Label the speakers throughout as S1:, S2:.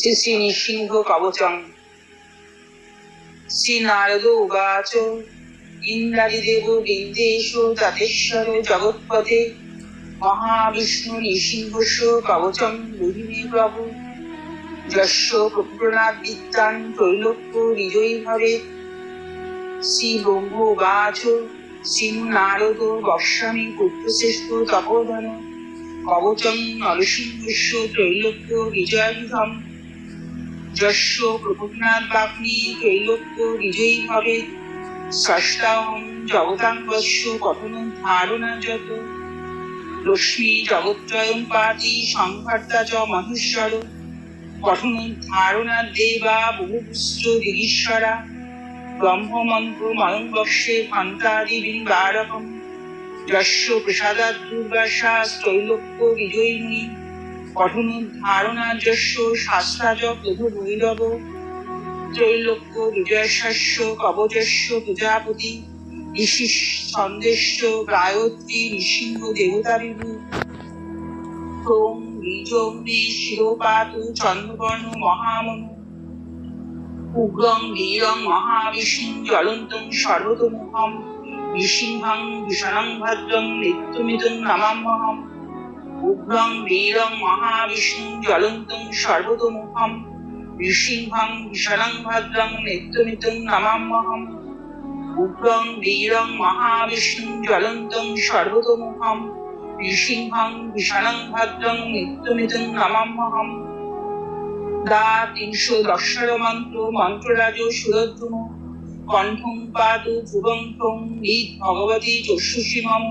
S1: শ্রী শ্রী নৃসিংহ কবচম শ্রী নারদ উবাচ তাতেশ্বর জগৎপথে। মহাবিষ্ণু নৃসিংহস্য কবচম রহিমে প্রভু। প্রপ্রনাথ বিদ্যান ত্রৈলোক্য বিজয়ী শ্রী ব্রহ্ম উবাচ শ্রীনু নারদ বর্ষামি পুত্রশ্রেষ্ঠ তপোধন ত্রৈলোক্য বিজয়াভিধম যস্য প্রভুনাথ বাগ্নি ত্রৈলোক্য বিজয়ী ভবে ষষ্ঠাহম জগতাঙ্গস্য কথন ধারণা যত। রশ্মি জগত্রয়ং পাতি সংঘাতা চ মহেশ্বর। কথন ধারণা দেবা বহুপুষ্ট দিগীশ্বরা। ব্রহ্মমন্ত্র ময়ং বর্ষে ভান্তাদি বিনিবারকম যস্য প্রসাদাত দুর্বাসা ত্রৈলোক্য বিজয়িনী। পঠন ধারণা যস্য শাস্ত্রাজ প্রভু ভৈরব, ত্রৈলোক্য বিজয়শস্য কবচস্য, প্রজাপতি ঋষি সন্দেশ্য গায়ত্রী নৃসিংহ দেবতা বিভু ক্রোম বীজং মে শিরোপাতু, চন্দ্রবর্ণ, মহামনু, উগ্রং, বীরং, মহাবিষ্ণু, জ্বলন্তং, সর্বতমুখম, নৃসিংহং ভীষণং ভদ্রং নিত্যমিদং নমাম্যহম উগ্রং বীরং মহাবিষ্ণু জ্বলন্তং সর্বতমুখম নৃসিংহং বিশালং ভদ্রং নিত্যমিদং নমাম্যহম উগ্রং বীরং মহাবিষ্ণু জ্বলন্তং সর্বতমুখম নৃসিংহং ভীষণং ভদ্রং নিত্যমিদং নমাম্যহম দা তিনশো দশর মন্ত্র, মন্ত্ররাজ সুরদ্রুম, কণ্ঠং পাতু ধ্রুবং নিদ ভগবতী চক্ষুষি মম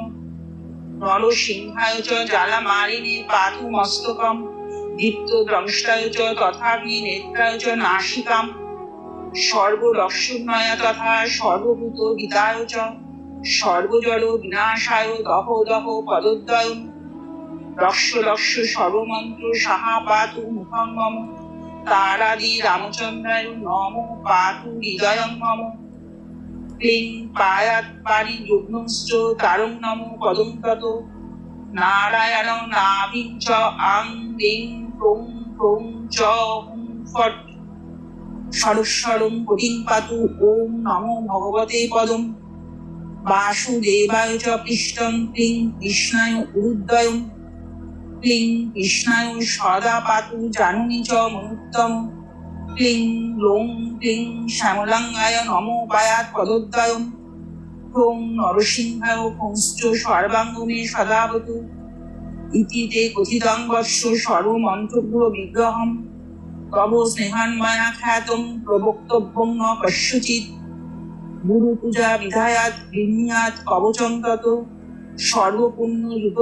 S1: নরসিংহায় চ জ্বালা মারিণে পাতু মস্তকম দীপ্ত দ্রংষ্টায় চ তথাপি নেত্রায় চ নাসিকাম সর্বরক্ষণয়া তথা সর্বভূত গীতায় সর্বজল বিনাশায় দহ দহ পদোদ্বয়ন লক্ষ লক্ষ সর্বমন্ত্র সাহা পাতু মুখং মম তারাদি রামচন্দ্রায় নম পাতু হৃদয়ং মম ক্লিং পায়াত পারি যুগ্নশ্চ তারং নম তত নারায়ণ নাভিং চ আং লিং প্রং প্রং চ ফট। সরস্বরং কটিং পাতু ওম নমো ভগবতে পদম। বাসুদেবায় চ পৃষ্ঠং ক্লিং কৃষ্ণায় উরুদ্বয়ং। ক্লিং কৃষ্ণায় সদা পাতু জানুনি চ মনুত্তম। ক্লিং লোং ক্লিং শ্যামলাঙ্গায় নরসিংহায় সর্বাঙ্গমে ইতিতে বিগ্রহম তব খ্যাতম প্রবক্তব্যং ন কস্যচিৎ গুরু পূজা বিধায়াত গৃহীয়াত তত সর্বপুণ্য যুত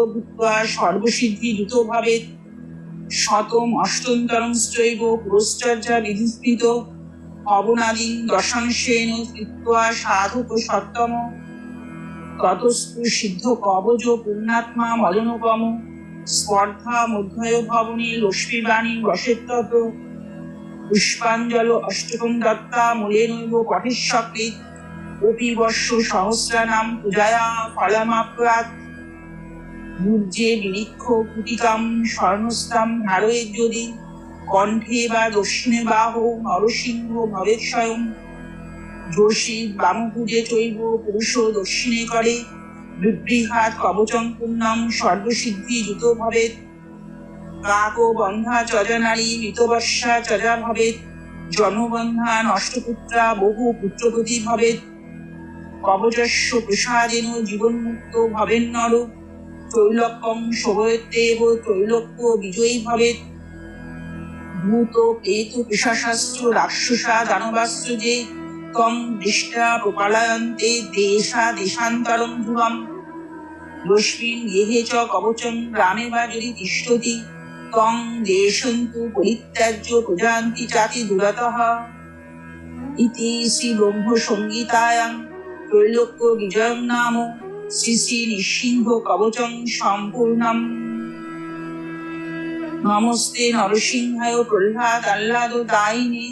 S1: সর্বসিদ্ধি যুত ভাবে শতম অষ্টন্তরং চৈব পুরশ্চর্যা বিধিস্কৃত অবনাদিং দশাংশেন কৃত্বা সাধক সত্তম ততস্তু সিদ্ধ কবজ পুণ্যাত্মা মদনোপম। স্পর্ধা মধ্যয় ভবনে লক্ষ্মীবাণী বসেত্তত। পুষ্পাঞ্জল অষ্টকম দত্তা মূলে নৈব পঠিষ্যকৃত অপি বর্ষ সহস্রানাম পূজায়া ফলমাপ্রাত। গুর্জে বিরিক্ষ কুটিকাম স্বর্ণস্তাম ধারয়ে যদি কণ্ঠে বা দক্ষিণে বাহ নরসিংহ ভবের স্বয়ং। যোশী বামপূজে চৈব পুরুষ দক্ষিণে করে বিবৃহাত কবচং সর্বসিদ্ধি যুত ভবেত কাক বন্ধা চজা নারী মৃতবর্ষা চজা ভবেত জনবন্ধা নষ্টপুত্রা বহু পুত্রপতি ভবেত কবচস্য প্রসাদেন জীবন্মুক্ত ভবেন নর ত্রৈলক্যং শোভয়েত্তেব ত্রৈলোক্য বিজয়ী ভবেত ভূত, প্রেত, পিশাশাস্ত্র, রাক্ষসা, দানবাস্ত্র যে তং দৃষ্টা প্রপালয়ন্তে দেশা রশ্মিন গেহে চ বা যদি তিষ্ঠতি তং দেশন্তু পরিত্যাজ্য প্রজান্তি দুরতঃ। ইতি শ্রী ব্রহ্ম সঙ্গীতায়াং ত্রৈলোক্য বিজয়ং নাম। শ্রী নৃসিংহ কবচং সম্পূর্ণম নমস্তে নরসিংহায় প্রহ্লাদ আহ্লাদ দায়িনী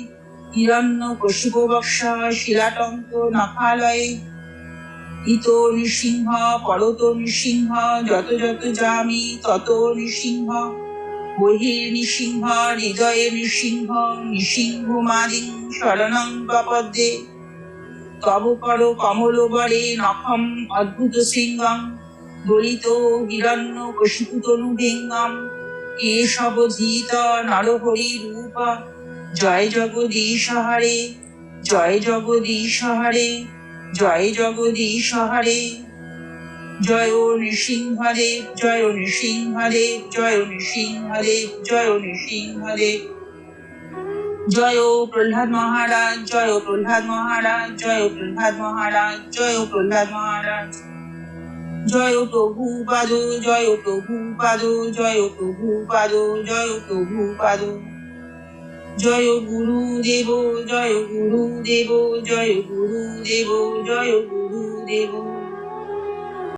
S1: হিরণ্য কশিপ বক্সা শিলাটঙ্ক নখালয়ে ইত নৃসিংহ পরত নৃসিংহ যত যত যামি তত নৃসিংহ বহির নৃসিংহ হৃদয়ে নৃসিংহ নৃসিংহ মাদিং শরণং প্রপদ্যে তব কর কমল বরে নখম অদ্ভুত সিংহম দলিত হিরণ্য কশিপু তনু কেশব ধীত নরহরি রূপ, জয় জগদীশ হরে, জয় জগদীশ হরে, জয় জগদীশ হরে। জয় নৃসিংহদেব জয় নৃসিংহদেব জয় নৃসিংহদেব জয় নৃসিংহদেব। জয় প্রহ্লাদ মহারাজ জয় প্রহ্লাদ মহারাজ জয় প্রহ্লাদ মহারাজ জয় প্রহ্লাদ মহারাজ জয় প্রভু পাদ জয় প্রভু পাদ জয় প্রভু পাদ জয় প্রভু পাদ জয় গুরু দেব জয় গুরু দেব জয় গুরু দেব জয় গুরু দেব